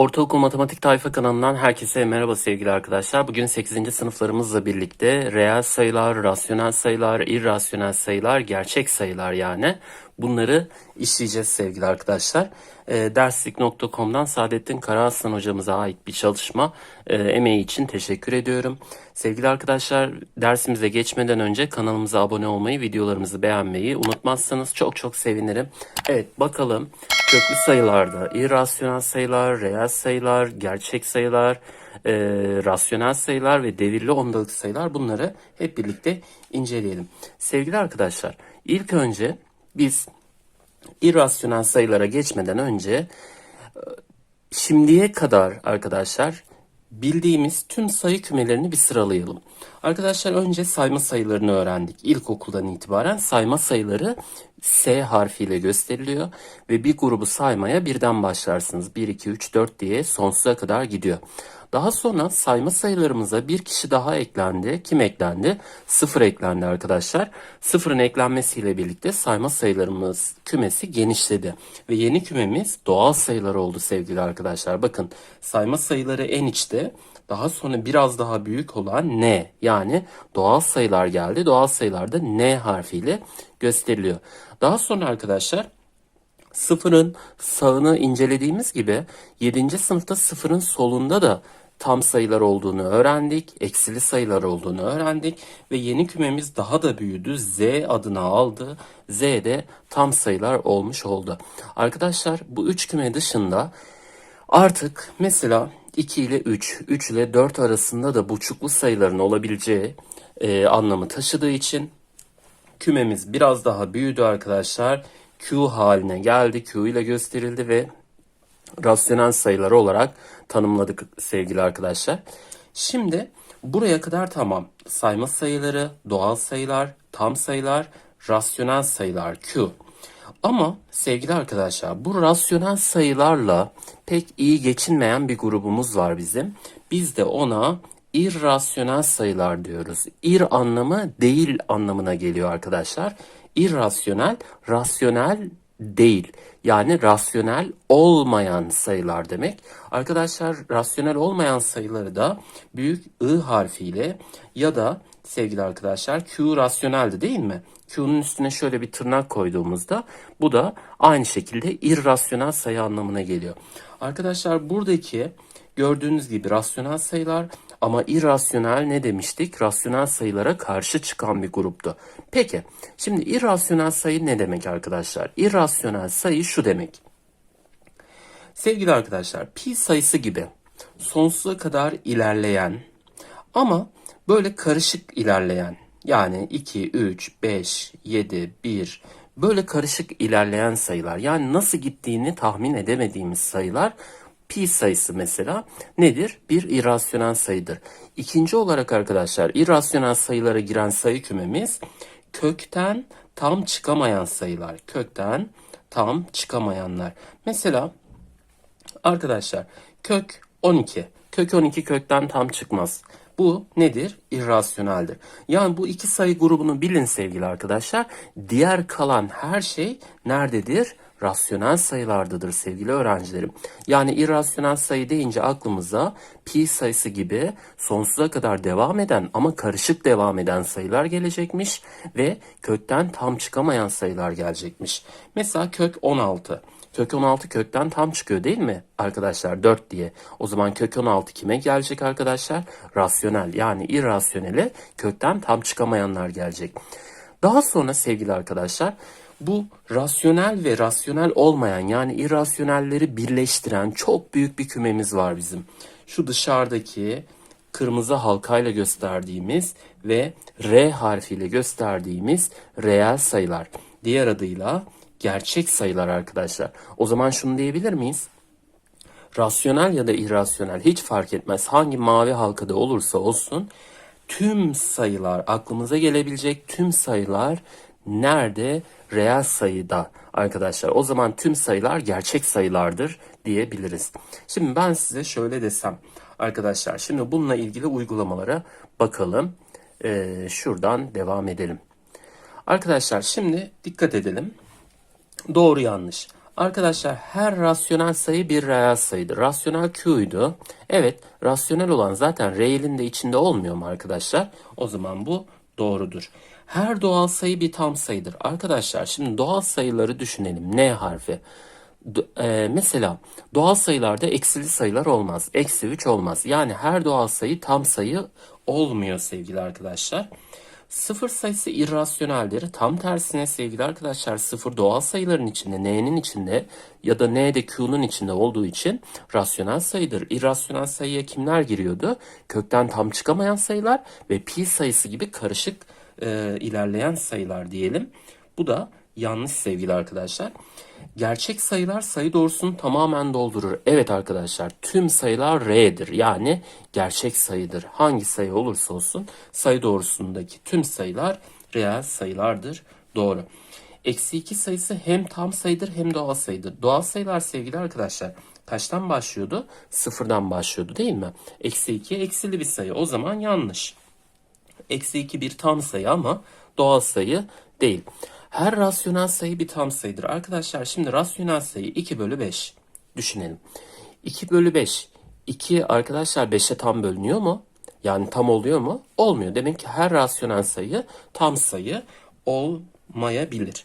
Ortaokul Matematik Tayfa kanalından herkese merhaba sevgili arkadaşlar. Bugün 8. sınıflarımızla birlikte reel sayılar, rasyonel sayılar, irrasyonel sayılar, gerçek sayılar yani bunları işleyeceğiz sevgili arkadaşlar. E, derslik.com'dan Saadettin Karaaslan hocamıza ait bir çalışma e, emeği için teşekkür ediyorum. Sevgili arkadaşlar dersimize geçmeden önce kanalımıza abone olmayı, videolarımızı beğenmeyi unutmazsanız çok çok sevinirim. Evet bakalım köklü sayılarda irrasyonel sayılar, reel sayılar, gerçek sayılar, e, rasyonel sayılar ve devirli ondalık sayılar bunları hep birlikte inceleyelim. Sevgili arkadaşlar ilk önce biz irrasyonel sayılara geçmeden önce e, şimdiye kadar arkadaşlar bildiğimiz tüm sayı kümelerini bir sıralayalım. Arkadaşlar önce sayma sayılarını öğrendik. İlkokuldan itibaren sayma sayıları S harfiyle gösteriliyor ve bir grubu saymaya birden başlarsınız. 1, 2, 3, 4 diye sonsuza kadar gidiyor. Daha sonra sayma sayılarımıza bir kişi daha eklendi. Kim eklendi? Sıfır eklendi arkadaşlar. Sıfırın eklenmesiyle birlikte sayma sayılarımız kümesi genişledi. Ve yeni kümemiz doğal sayılar oldu sevgili arkadaşlar. Bakın sayma sayıları en içte. Daha sonra biraz daha büyük olan n yani doğal sayılar geldi. Doğal sayılar da n harfiyle gösteriliyor. Daha sonra arkadaşlar sıfırın sağını incelediğimiz gibi 7. sınıfta sıfırın solunda da tam sayılar olduğunu öğrendik. Eksili sayılar olduğunu öğrendik. Ve yeni kümemiz daha da büyüdü. Z adını aldı. Z de tam sayılar olmuş oldu. Arkadaşlar bu üç küme dışında artık mesela 2 ile 3, 3 ile 4 arasında da buçuklu sayıların olabileceği e, anlamı taşıdığı için kümemiz biraz daha büyüdü arkadaşlar. Q haline geldi. Q ile gösterildi ve rasyonel sayılar olarak tanımladık sevgili arkadaşlar. Şimdi buraya kadar tamam. Sayma sayıları, doğal sayılar, tam sayılar, rasyonel sayılar Q. Ama sevgili arkadaşlar bu rasyonel sayılarla pek iyi geçinmeyen bir grubumuz var bizim. Biz de ona irrasyonel sayılar diyoruz. İr anlamı değil anlamına geliyor arkadaşlar. İrrasyonel, rasyonel değil. Yani rasyonel olmayan sayılar demek. Arkadaşlar rasyonel olmayan sayıları da büyük I harfiyle ya da sevgili arkadaşlar Q rasyoneldi değil mi? Q'nun üstüne şöyle bir tırnak koyduğumuzda bu da aynı şekilde irrasyonel sayı anlamına geliyor. Arkadaşlar buradaki gördüğünüz gibi rasyonel sayılar ama irrasyonel ne demiştik? Rasyonel sayılara karşı çıkan bir gruptu. Peki şimdi irrasyonel sayı ne demek arkadaşlar? İrrasyonel sayı şu demek. Sevgili arkadaşlar pi sayısı gibi sonsuza kadar ilerleyen ama böyle karışık ilerleyen yani 2, 3, 5, 7, 1 böyle karışık ilerleyen sayılar yani nasıl gittiğini tahmin edemediğimiz sayılar pi sayısı mesela nedir? Bir irrasyonel sayıdır. İkinci olarak arkadaşlar irrasyonel sayılara giren sayı kümemiz kökten tam çıkamayan sayılar. Kökten tam çıkamayanlar. Mesela arkadaşlar kök 12. Kök 12 kökten tam çıkmaz. Bu nedir? İrrasyoneldir. Yani bu iki sayı grubunu bilin sevgili arkadaşlar. Diğer kalan her şey nerededir? Rasyonel sayılardadır sevgili öğrencilerim. Yani irrasyonel sayı deyince aklımıza pi sayısı gibi sonsuza kadar devam eden ama karışık devam eden sayılar gelecekmiş ve kökten tam çıkamayan sayılar gelecekmiş. Mesela kök 16. Kök 16 kökten tam çıkıyor değil mi arkadaşlar 4 diye. O zaman kök 16 kime gelecek arkadaşlar? Rasyonel yani irrasyonele kökten tam çıkamayanlar gelecek. Daha sonra sevgili arkadaşlar bu rasyonel ve rasyonel olmayan yani irrasyonelleri birleştiren çok büyük bir kümemiz var bizim. Şu dışarıdaki kırmızı halkayla gösterdiğimiz ve R harfiyle gösterdiğimiz reel sayılar. Diğer adıyla gerçek sayılar arkadaşlar. O zaman şunu diyebilir miyiz? Rasyonel ya da irrasyonel hiç fark etmez. Hangi mavi halkada olursa olsun tüm sayılar aklımıza gelebilecek tüm sayılar nerede? Reel sayıda arkadaşlar. O zaman tüm sayılar gerçek sayılardır diyebiliriz. Şimdi ben size şöyle desem arkadaşlar. Şimdi bununla ilgili uygulamalara bakalım. Ee, şuradan devam edelim. Arkadaşlar şimdi dikkat edelim. Doğru yanlış. Arkadaşlar her rasyonel sayı bir reel sayıdır. Rasyonel Q'ydu. Evet rasyonel olan zaten reelin de içinde olmuyor mu arkadaşlar? O zaman bu doğrudur. Her doğal sayı bir tam sayıdır. Arkadaşlar şimdi doğal sayıları düşünelim. N harfi. D- e, mesela doğal sayılarda eksili sayılar olmaz. Eksi 3 olmaz. Yani her doğal sayı tam sayı olmuyor sevgili arkadaşlar. Sıfır sayısı irrasyoneldir. Tam tersine sevgili arkadaşlar sıfır doğal sayıların içinde n'nin içinde ya da n de q'nun içinde olduğu için rasyonel sayıdır. İrrasyonel sayıya kimler giriyordu? Kökten tam çıkamayan sayılar ve pi sayısı gibi karışık e, ilerleyen sayılar diyelim. Bu da yanlış sevgili arkadaşlar. Gerçek sayılar sayı doğrusunu tamamen doldurur. Evet arkadaşlar tüm sayılar R'dir. Yani gerçek sayıdır. Hangi sayı olursa olsun sayı doğrusundaki tüm sayılar reel sayılardır. Doğru. Eksi 2 sayısı hem tam sayıdır hem doğal sayıdır. Doğal sayılar sevgili arkadaşlar kaçtan başlıyordu? Sıfırdan başlıyordu değil mi? Eksi 2 eksili bir sayı. O zaman yanlış. Eksi 2 bir tam sayı ama doğal sayı değil. Her rasyonel sayı bir tam sayıdır. Arkadaşlar şimdi rasyonel sayı 2 bölü 5. Düşünelim. 2 bölü 5. 2 arkadaşlar 5'e tam bölünüyor mu? Yani tam oluyor mu? Olmuyor. Demek ki her rasyonel sayı tam sayı olmayabilir.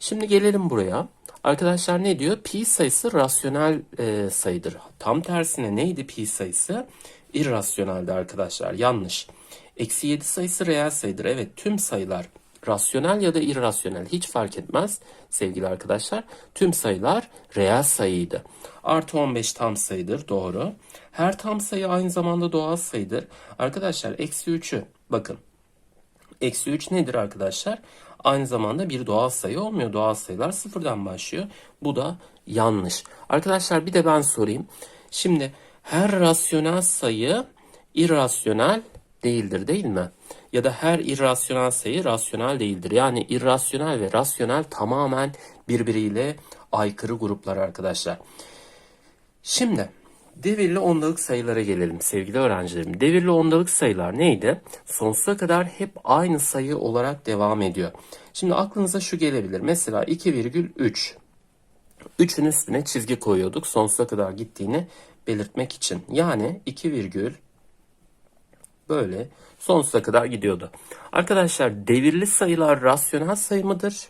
Şimdi gelelim buraya. Arkadaşlar ne diyor? Pi sayısı rasyonel e, sayıdır. Tam tersine neydi pi sayısı? İrrasyoneldi arkadaşlar. Yanlış. Eksi 7 sayısı reel sayıdır. Evet tüm sayılar rasyonel ya da irrasyonel hiç fark etmez sevgili arkadaşlar. Tüm sayılar reel sayıydı. Artı 15 tam sayıdır doğru. Her tam sayı aynı zamanda doğal sayıdır. Arkadaşlar eksi 3'ü bakın. Eksi 3 nedir arkadaşlar? Aynı zamanda bir doğal sayı olmuyor. Doğal sayılar sıfırdan başlıyor. Bu da yanlış. Arkadaşlar bir de ben sorayım. Şimdi her rasyonel sayı irrasyonel değildir değil mi? Ya da her irrasyonel sayı rasyonel değildir. Yani irrasyonel ve rasyonel tamamen birbiriyle aykırı gruplar arkadaşlar. Şimdi devirli ondalık sayılara gelelim sevgili öğrencilerim. Devirli ondalık sayılar neydi? Sonsuza kadar hep aynı sayı olarak devam ediyor. Şimdi aklınıza şu gelebilir. Mesela 2,3. 3'ün üstüne çizgi koyuyorduk sonsuza kadar gittiğini belirtmek için. Yani 2 virgül böyle sonsuza kadar gidiyordu. Arkadaşlar devirli sayılar rasyonel sayı mıdır?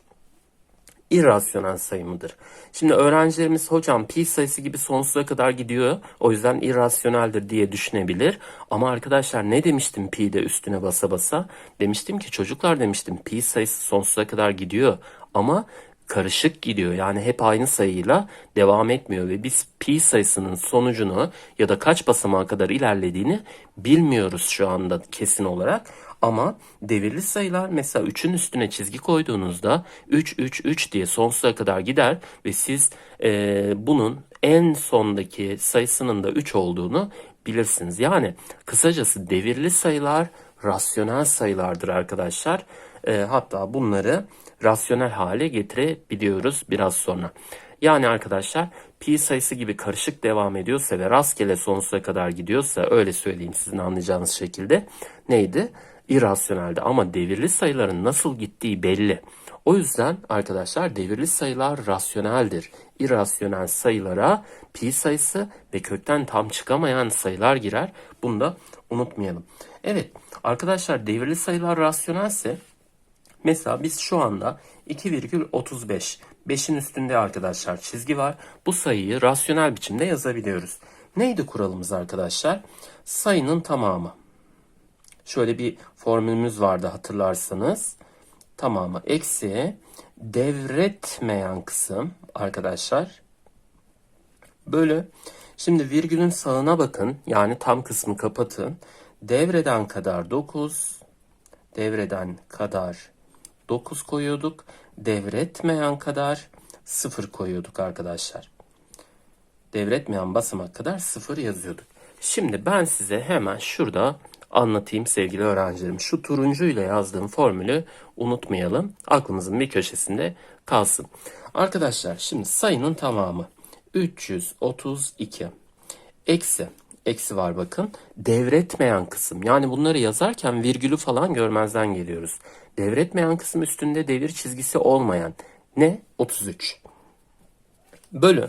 irrasyonel sayı mıdır? Şimdi öğrencilerimiz hocam pi sayısı gibi sonsuza kadar gidiyor. O yüzden irrasyoneldir diye düşünebilir. Ama arkadaşlar ne demiştim pi de üstüne basa basa? Demiştim ki çocuklar demiştim pi sayısı sonsuza kadar gidiyor. Ama karışık gidiyor. Yani hep aynı sayıyla devam etmiyor ve biz pi sayısının sonucunu ya da kaç basamağa kadar ilerlediğini bilmiyoruz şu anda kesin olarak. Ama devirli sayılar mesela 3'ün üstüne çizgi koyduğunuzda 3 3 3 diye sonsuza kadar gider ve siz e, bunun en sondaki sayısının da 3 olduğunu bilirsiniz. Yani kısacası devirli sayılar rasyonel sayılardır arkadaşlar. E, hatta bunları rasyonel hale getirebiliyoruz biraz sonra. Yani arkadaşlar pi sayısı gibi karışık devam ediyorsa ve rastgele sonsuza kadar gidiyorsa öyle söyleyeyim sizin anlayacağınız şekilde neydi? İrrasyoneldi ama devirli sayıların nasıl gittiği belli. O yüzden arkadaşlar devirli sayılar rasyoneldir. İrrasyonel sayılara pi sayısı ve kökten tam çıkamayan sayılar girer. Bunu da unutmayalım. Evet arkadaşlar devirli sayılar rasyonelse Mesela biz şu anda 2,35 5'in üstünde arkadaşlar çizgi var. Bu sayıyı rasyonel biçimde yazabiliyoruz. Neydi kuralımız arkadaşlar? Sayının tamamı. Şöyle bir formülümüz vardı hatırlarsanız. Tamamı eksi devretmeyen kısım arkadaşlar. Bölü. Şimdi virgülün sağına bakın. Yani tam kısmı kapatın. Devreden kadar 9. Devreden kadar 9 koyuyorduk. Devretmeyen kadar 0 koyuyorduk arkadaşlar. Devretmeyen basamak kadar 0 yazıyorduk. Şimdi ben size hemen şurada anlatayım sevgili öğrencilerim. Şu turuncuyla yazdığım formülü unutmayalım. Aklımızın bir köşesinde kalsın. Arkadaşlar şimdi sayının tamamı 332 eksi eksi var bakın. Devretmeyen kısım. Yani bunları yazarken virgülü falan görmezden geliyoruz. Devretmeyen kısım üstünde devir çizgisi olmayan. Ne? 33. bölü.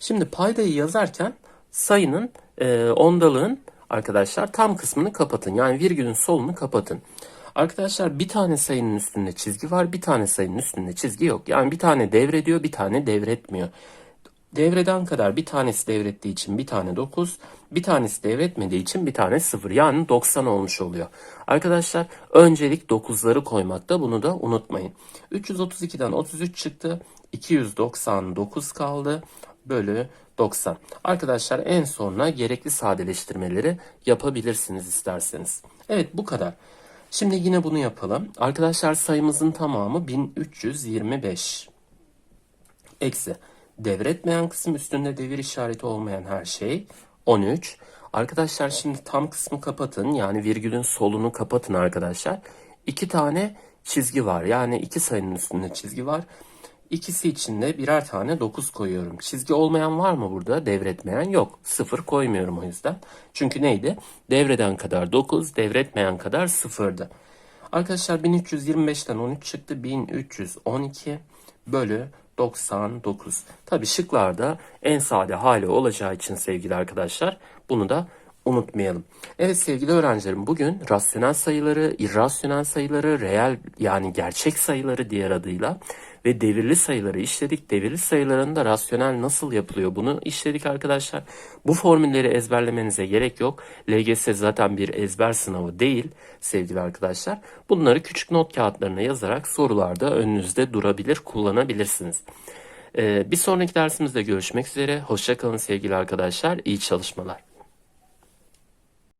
Şimdi paydayı yazarken sayının e, ondalığın arkadaşlar tam kısmını kapatın. Yani virgülün solunu kapatın. Arkadaşlar bir tane sayının üstünde çizgi var, bir tane sayının üstünde çizgi yok. Yani bir tane devrediyor, bir tane devretmiyor. Devreden kadar bir tanesi devrettiği için bir tane 9, bir tanesi devretmediği için bir tane 0. Yani 90 olmuş oluyor. Arkadaşlar öncelik 9'ları koymakta bunu da unutmayın. 332'den 33 çıktı. 299 kaldı. Bölü 90. Arkadaşlar en sonuna gerekli sadeleştirmeleri yapabilirsiniz isterseniz. Evet bu kadar. Şimdi yine bunu yapalım. Arkadaşlar sayımızın tamamı 1325. Eksi. Devretmeyen kısım üstünde devir işareti olmayan her şey 13. Arkadaşlar şimdi tam kısmı kapatın. Yani virgülün solunu kapatın arkadaşlar. İki tane çizgi var. Yani iki sayının üstünde çizgi var. İkisi için de birer tane 9 koyuyorum. Çizgi olmayan var mı burada? Devretmeyen yok. 0 koymuyorum o yüzden. Çünkü neydi? Devreden kadar 9, devretmeyen kadar 0'dı. Arkadaşlar 1325'ten 13 çıktı. 1312 bölü 99. Tabi şıklarda en sade hali olacağı için sevgili arkadaşlar bunu da unutmayalım. Evet sevgili öğrencilerim bugün rasyonel sayıları, irrasyonel sayıları, reel yani gerçek sayıları diğer adıyla ve devirli sayıları işledik. Devirli sayıların da rasyonel nasıl yapılıyor bunu işledik arkadaşlar. Bu formülleri ezberlemenize gerek yok. LGS zaten bir ezber sınavı değil sevgili arkadaşlar. Bunları küçük not kağıtlarına yazarak sorularda önünüzde durabilir, kullanabilirsiniz. Ee, bir sonraki dersimizde görüşmek üzere. Hoşçakalın sevgili arkadaşlar. İyi çalışmalar.